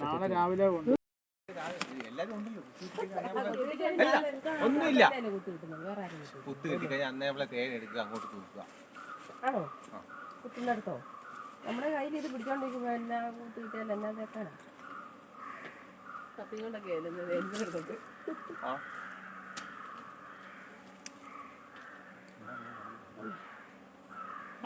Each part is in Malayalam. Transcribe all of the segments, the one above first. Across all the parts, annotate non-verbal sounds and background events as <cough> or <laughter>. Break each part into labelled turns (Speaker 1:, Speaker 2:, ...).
Speaker 1: നാളെ രാവിലെ കൊണ്ട്
Speaker 2: ഒന്നുമില്ല. കുത്ത് കിട്ടിക്കഴിഞ്ഞാൽ അന്നേ നമ്മളെ തേൻ എടുക്കുക അങ്ങോട്ട് തൂക്കുക.
Speaker 3: ആണോ? കുത്തിനടുത്തോ? നമ്മുടെ കയ്യിൽ ഇത് പിടിച്ചോണ്ടിരിക്കുമ്പോ എന്നാ കൂട്ട് കിട്ടിയാൽ എന്നാ തേക്കാനാ? കത്തിക്കൊണ്ടൊക്കെ എടുത്തോട്ട്
Speaker 2: ആ താഴത്തെ
Speaker 3: താഴത്തെ ഇതായിരുന്നു അല്ലേ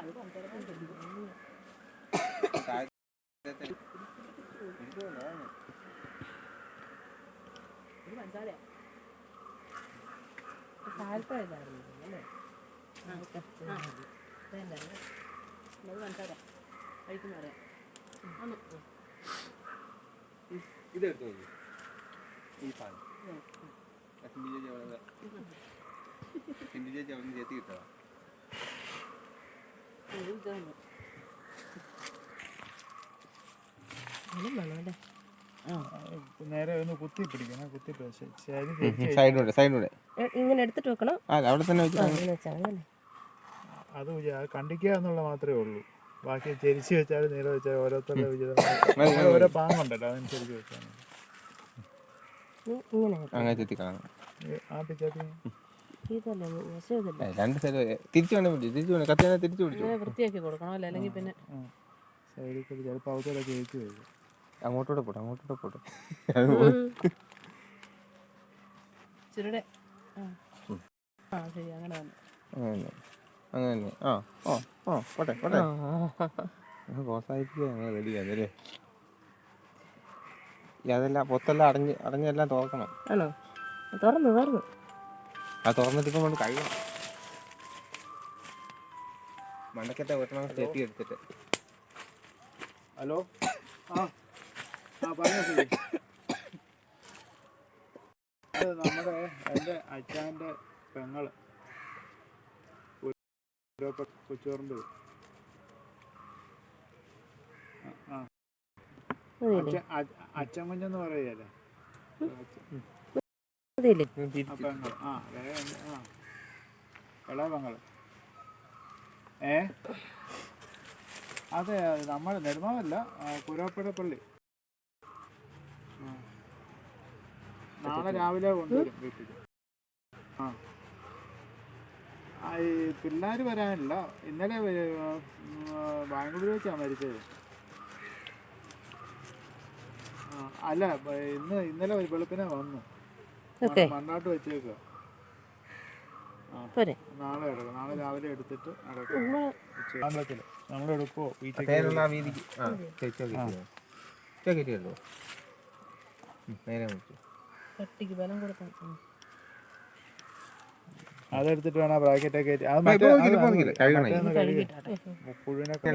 Speaker 2: ഇതെടുത്തു ഈ സാധനം സിന്ധു ചേച്ചി അവിടെ സിന്ധു ചേച്ചി നിന്ന് ചെത്തി കിട്ടതാ
Speaker 1: നേരെ ഒന്ന് കുത്തി പിടിക്കണം കുത്തി
Speaker 2: സൈഡിലൂടെ സൈഡിലൂടെ
Speaker 3: ഇങ്ങനെ എടുത്തിട്ട് വെക്കണം?
Speaker 2: ആ അവിടെ തന്നെ
Speaker 1: അത് കണ്ടിക്കുക എന്നുള്ള മാത്രമേ ഉള്ളൂ. ബാക്കി ചെരിച്ച് വെച്ചാൽ നേരെ വെച്ചാൽ ഓരോരുത്തരുടെ വിചാരം ഓരോ പാങ്ങുണ്ടല്ലോ അതനുസരിച്ച് വെച്ചാൽ.
Speaker 2: അങ്ങനെ ചെത്തി കാണാം
Speaker 1: ആ പിച്ചാത്തി
Speaker 3: ഇതല്ലേ
Speaker 2: രണ്ട് സൈഡ് തിരിച്ചു വേണം പിടിച്ചു തിരിച്ചു വേണം കത്തിനെ തിരിച്ചു പിടിച്ചു?
Speaker 4: ഇങ്ങനെ വൃത്തിയാക്കി കൊടുക്കണം അല്ലേ അല്ലെങ്കിൽ പിന്നെ
Speaker 1: സൈഡിൽ കൂടി ചിലപ്പോൾ അവത്തോടെ കേക്ക് വരും
Speaker 2: അങ്ങോട്ടൂടെ പോട്ടെ. അങ്ങോട്ടൂടെ പോട്ടെ. <laughs>
Speaker 4: ഇച്ചിരുടെ ആ. ആ ശരി അങ്ങനെ തന്നെ.
Speaker 2: അങ്ങനെ അങ്ങനെ തന്നെ. ആ ഓ ഓ പോട്ടെ പോട്ടെ. പ്രോത്സാഹിപ്പിക്കുക ഈ അതെല്ലാം പൊത്തെല്ലാം അടഞ്ഞ് അടഞ്ഞെല്ലാം തുറക്കണം.
Speaker 3: ആണോ? തുറന്നു തുറന്നു.
Speaker 2: ആ തുറന്നിട്ട് ഇപ്പം കൊണ്ട് കഴിയണം മണ്ടക്കത്തെ ഒരെണ്ണം സ്റ്റെപ്പി എടുത്തിട്ട്.
Speaker 1: ഹലോ? ആ. ആ പറഞ്ഞോ നമ്മുടെ എന്റെ അച്ഛന്റെ പെങ്ങൾ. കൊച്ചോറിന്റെ ആ അച്ഛൻ അച്ഛ- അച്ഛൻ കുഞ്ഞെന്ന് പറയല്ലേ ഏ? അതെ നമ്മൾ നെടുമാവല്ല കുരാപ്പുഴ പള്ളി. നാളെ രാവിലെ കൊണ്ടുവരും വീട്ടിൽ. ആ. ഈ പിള്ളേർ വരാനില്ല. ഇന്നലെ ബാംഗ്ലൂർ വെച്ചാണ് മരിച്ചത്. അല്ല ഇന്ന് ഇന്നലെ വെളുപ്പിനെ വന്നു.
Speaker 3: ഓക്കെ.
Speaker 1: മണ്ണാട്ട് വെച്ചേക്കുക
Speaker 3: പോരെ.
Speaker 1: നാളെ എടുക്കാം. നാളെ രാവിലെ എടുത്തിട്ട് അടക്കാം
Speaker 2: നമ്മൾ ആ വീതിക്ക്? ആ നേരെ
Speaker 4: കട്ടിക്ക് ബലം കൊടുക്കണം.
Speaker 1: അതെടുത്തിട്ട് വേണം ബ്രാക്കറ്റ് ഒക്കെ അത്
Speaker 2: ആ,
Speaker 1: മറ്റേ
Speaker 2: ഇപ്പൊ നോക്കിയില്ല, ഇപ്പൊ
Speaker 1: അത്
Speaker 2: നോക്കിയില്ല. കഴുകണം
Speaker 1: മറ്റേ ഒന്ന് കഴുകി.
Speaker 4: കഴുകിയിട്ടാട്ടെ.
Speaker 1: പുഴുവിനൊക്കെ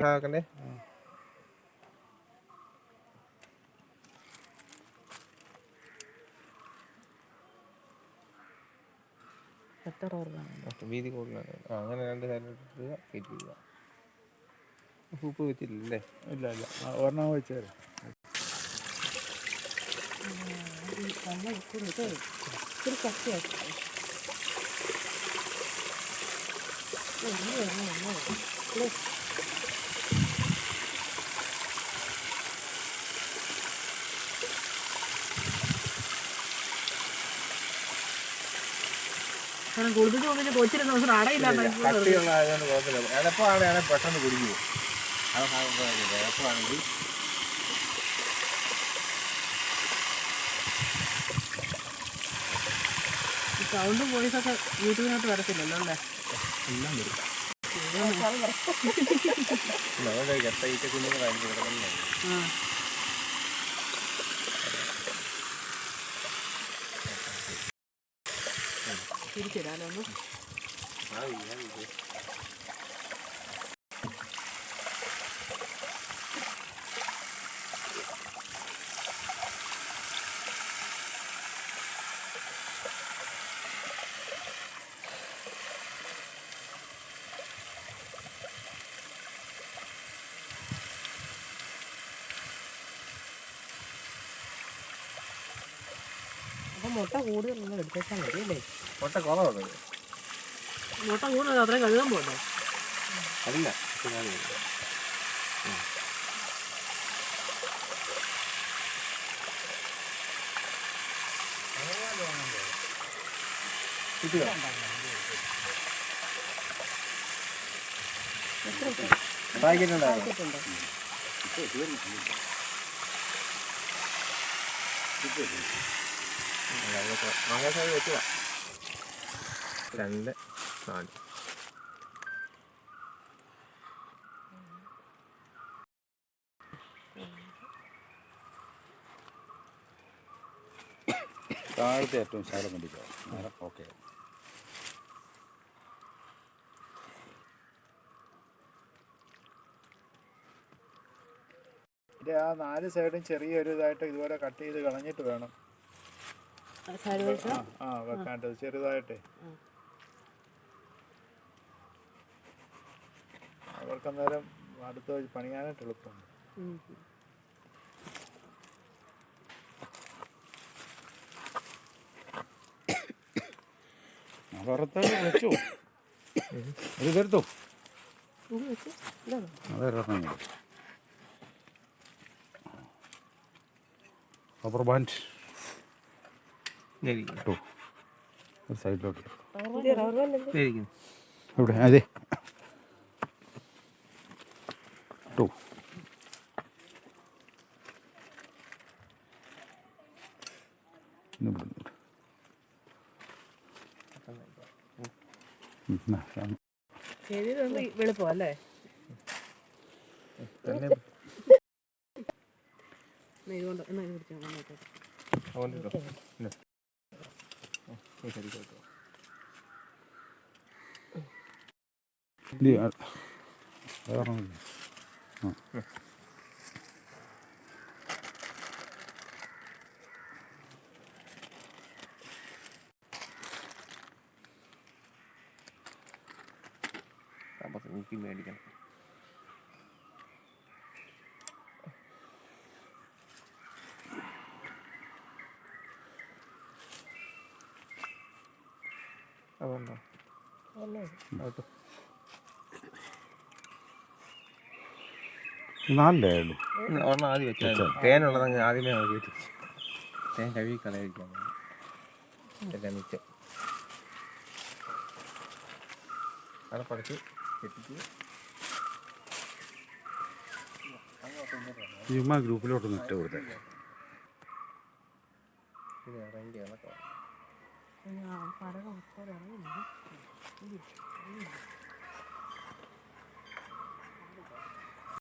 Speaker 4: എത്ര ഓർഗാണ്
Speaker 2: വീതി കൂടുതലാണ് അങ്ങനെ രണ്ട് സൈഡിലോട്ട് കയറ്റി വിടുക ഉപ്പ് വെച്ചില്ലല്ലേ
Speaker 1: ഇല്ല ഇല്ല ഒരെണ്ണം വെച്ചേര്
Speaker 3: ഇത്തിരി കട്ടിയാക്കി
Speaker 4: കാരണം കുളിപ്പിച്ച് കുളിപ്പിച്ച് കൊച്ചിരുന്ന ദിവസം
Speaker 2: കട്ടിയുള്ള ആയതുകൊണ്ട് കുഴപ്പമില്ല. എടപ്പാണ് പെട്ടെന്ന് അത് എടപ്പാണെങ്കിൽ
Speaker 4: സൗണ്ടും വോയിസൊക്കെ യൂട്യൂബിനകത്ത് വരത്തില്ലല്ലോ അല്ലേ?
Speaker 2: എല്ലാം വരും.
Speaker 4: ആ. തിരിച്ചിടാലോ ഒന്ന്
Speaker 3: അപ്പം മുട്ട നമ്മൾ എടുത്തേക്കാൻ മതി അല്ലേ
Speaker 2: മുട്ട കുറവുണ്ട്
Speaker 4: മുട്ട കൂടുതൽ അത്ര കഴുകാൻ പോകണ്ടോ?
Speaker 2: അല്ല കിട്ടുക പാക്കറ്റ്
Speaker 3: ഉണ്ടാകും
Speaker 2: മകേഷായി വെച്ചതാണ് രണ്ട് നാല്.
Speaker 5: താഴത്തെ ഏറ്റവും ശാലം കണ്ടിട്ടോ? നേരം ഓക്കെ.
Speaker 1: ഇതിന്റെ ആ നാല് സൈഡും ചെറിയൊരു ഇതായിട്ട് ഇതുപോലെ കട്ട് ചെയ്ത് കളഞ്ഞിട്ട് വേണം.
Speaker 3: സൈഡ് വൈസ്
Speaker 1: ആ, ആ വെക്കാണ്ടത് ചെറുതായിട്ടേ. അവർക്ക് അന്നേരം അടുത്ത പണിയാനായിട്ട്
Speaker 5: വെച്ചു. അത് കരുത്തോ
Speaker 3: ഇത്
Speaker 5: റബ്ബർ ബാൻഡ് ഒരു സൈഡിലോട്ട് അതെ ഇട്ടു ഇന്ന് ഇവിടെ നിന്ന്. ഉം, എന്നാ, ഞാൻ-
Speaker 3: ചെവിയിലുണ്ട് വെളുപ്പം അല്ലേ
Speaker 2: തന്നെ
Speaker 3: എന്നാ ഇതുകൊണ്ട് എന്നാ ഇത് പിടിച്ചോ
Speaker 2: കേട്ടോ
Speaker 5: ഇത് ആ- വേറെ ഒന്നുമില്ല. ആ.
Speaker 2: അപ്പോൾ എനിക്ക് മേടിക്കണം അതുണ്ടോ
Speaker 3: അല്ലേ
Speaker 2: അകത്ത്
Speaker 5: നാലല്ലേ ഉള്ളൂ
Speaker 2: ഉം, ഒരെണ്ണം ആദ്യം വെച്ചാൽ തേനുള്ളതങ്ങ് ആദ്യമേ അത് തേൻ കഴുകി കളയാതിരിക്കാൻ എല്ലാം മിച്ചം അവിടെ പഠിച്ച് കെട്ടിച്ച്
Speaker 5: ചുമ്മാ ഗ്രൂപ്പിലോട്ട് നിട്ട് കൊടുത്തേ.
Speaker 3: ഇറങ്ങുന്നു